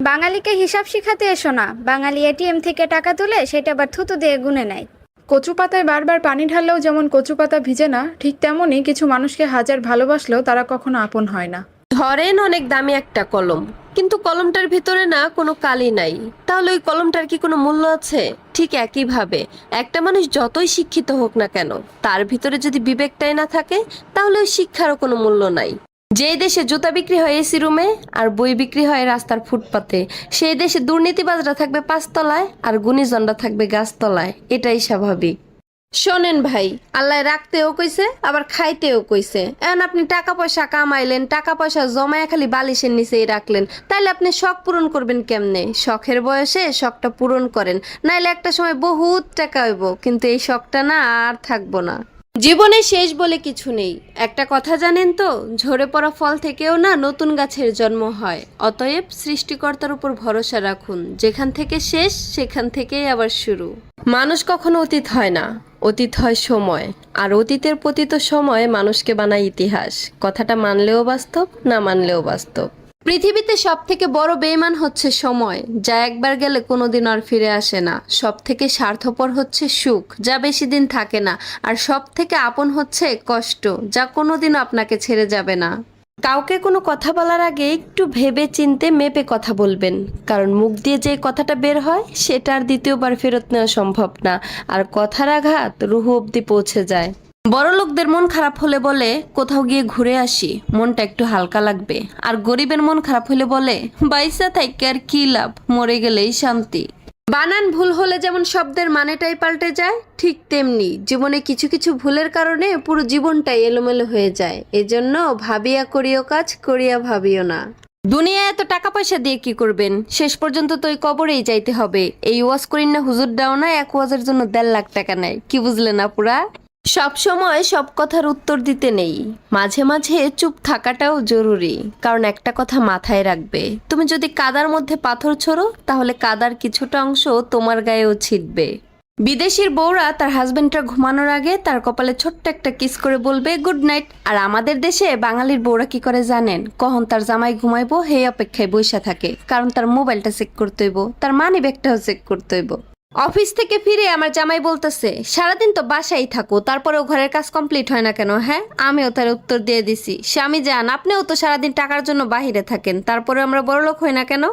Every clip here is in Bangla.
বাঙালিকে হিসাব শিখাতে এসো না। বাঙালি এটিএম থেকে টাকা তুলে সেটা আবার থুতু দিয়ে গুনে নেয়। কচু পাতায় বারবার পানি ঢাললেও যেমন কচু পাতা ভিজে না ঠিক তেমনই কিছু মানুষকে হাজার ভালোবাসলেও তারা কখনো আপন হয় না। ধরেন অনেক দামি একটা কলম কিন্তু কলমটার ভিতরে না কোনো কালি নাই। তাহলে ওই কলমটার কি কোনো মূল্য আছে? ঠিক একইভাবে একটা মানুষ যতই শিক্ষিত হোক না কেন তার ভিতরে যদি বিবেকটাই না থাকে তাহলে ওই শিক্ষারও কোনো মূল্য নাই। যেই দেশে জুতা বিক্রি হয় এসি রুমে আর বই বিক্রি হয় রাস্তার ফুটপাতে, সেই দেশে দুর্নীতিবাজরা থাকবে পাঁচতলায় আর গুণীজনরা থাকবে গাছতলায়। এটাই স্বাভাবিক। শোনেন ভাই, আল্লাহ রাখতেও কইছে, আবার খাইতেও কইছে। এখন আপনি টাকা পয়সা কামাইলেন টাকা পয়সা জমায় খালি বালিশের নিচেই রাখলেন, তাইলে আপনি শখ পূরণ করবেন কেমনে? শখের বয়সে শখটা পূরণ করেন, নাইলে একটা সময় বহুত টাকা হইব, কিন্তু এই শখটা না আর থাকব না। জীবনে শেষ বলে কিছু নেই। একটা কথা জানেন তো, ঝরে পড়া ফল থেকেও না নতুন গাছের জন্ম হয়। অতএব সৃষ্টিকর্তার উপর ভরসা রাখুন। যেখান থেকে শেষ, সেখান থেকেই আবার শুরু। মানুষ কখনো অতীত হয় না। অতীত হয় সময়। আর অতীতের পতিত সময় মানুষকে বানায় ইতিহাস। কথাটা মানলেও বাস্তব, না মানলেও বাস্তব। পৃথিবীতে সব থেকে বড় বেইমান হচ্ছে সময়, যা একবার গেলে কোনোদিন আর ফিরে আসে না। সব থেকে স্বার্থপর হচ্ছে সুখ, যা বেশি দিন থাকে না। আর সব থেকে আপন হচ্ছে কষ্ট, যা কোনোদিনও আপনাকে ছেড়ে যাবে না। কাউকে কোনো কথা বলার আগে একটু ভেবে চিনতে মেপে কথা বলবেন, কারণ মুখ দিয়ে যে কথাটা বের হয়, সেটা আর দ্বিতীয়বার ফেরত নেওয়া সম্ভব না। আর কথার আঘাত রুহু অব্দি পৌঁছে যায়। বড় লোকদের মন খারাপ হলে বলে, কোথাও গিয়ে ঘুরে আসি, মনটা একটু হালকা লাগবে। আর গরিবের মন খারাপ হলে বলে, বাইসা থাইকে আর কি লাভ? মরে গেলেই শান্তি। বানান ভুল হলে যেমন শব্দের মানেটাই পাল্টে যায়, ঠিক তেমনি জীবনে কিছু কিছু ভুলের কারণে পুরো জীবনটাই এলোমেলো হয়ে যায়। এজন্য ভাবিয়া করিও কাজ, করিয়া ভাবিও না। দুনিয়ায় এত টাকা পয়সা দিয়ে কি করবেন? শেষ পর্যন্ত তো ওই কবরেই যাইতে হবে। এই ওয়াজ করিন না হুজুর, দাও না এক ওয়াজের জন্য দেড় লাখ টাকা নেয়। কি বুঝলেন আপুরা? সব সময় সব কথার উত্তর দিতে নেই। মাঝে মাঝে চুপ থাকাটাও জরুরি, কারণ একটা কথা মাথায় রাখবে। তুমি যদি কাদার মধ্যে পাথর ছোড়ো, তাহলে কাদার কিছুটা অংশ তোমার গায়েও ছিটবে। বিদেশির বউরা তার হাজবেন্ডটা ঘুমানোর আগে তার কপালে ছোট্ট একটা কিস করে বলবে গুড নাইট আর আমাদের দেশে বাঙালির বউরা কি করে জানেন? কখন তার জামাই ঘুমাইবো সেই অপেক্ষায় বৈশা থাকে, কারণ তার মোবাইলটা চেক করতে হইব, তার মানি ব্যাগটাও চেক করতে হইব। অফিস থেকে ফিরে আমার জামাই বলতেছে, সারাদিন তো বাসায় থাকো, তারপরেও ঘরের কাজ কমপ্লিট হয় না কেন হ্যাঁ? আমিও তার উত্তর দিয়ে দিছি, স্বামী যান, আপনিও তো সারাদিন টাকার জন্য বাহিরে থাকেন তারপরে আমরা বড়লোক হই না কেন?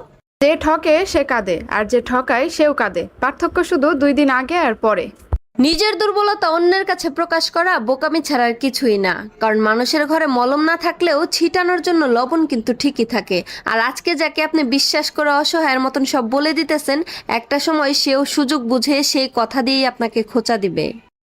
যে ঠকে সে কাঁদে, আর যে ঠকায় সেও কাঁদে, পার্থক্য শুধু দুই দিন আগে আর পরে। নিজের দুর্বলতা অন্যের কাছে প্রকাশ করা বোকামি ছাড়ার কিছুই না। কারণ মানুষের ঘরে মলম না থাকলেও ছিটানোর জন্য লবণ কিন্তু ঠিকই থাকে। আর আজকে যাকে আপনি বিশ্বাস করে অসহায়ের মতন সব বলে দিতেছেন, একটা সময় সেও সুযোগ বুঝে সেই কথা দিয়েই আপনাকে খোঁচা দিবে।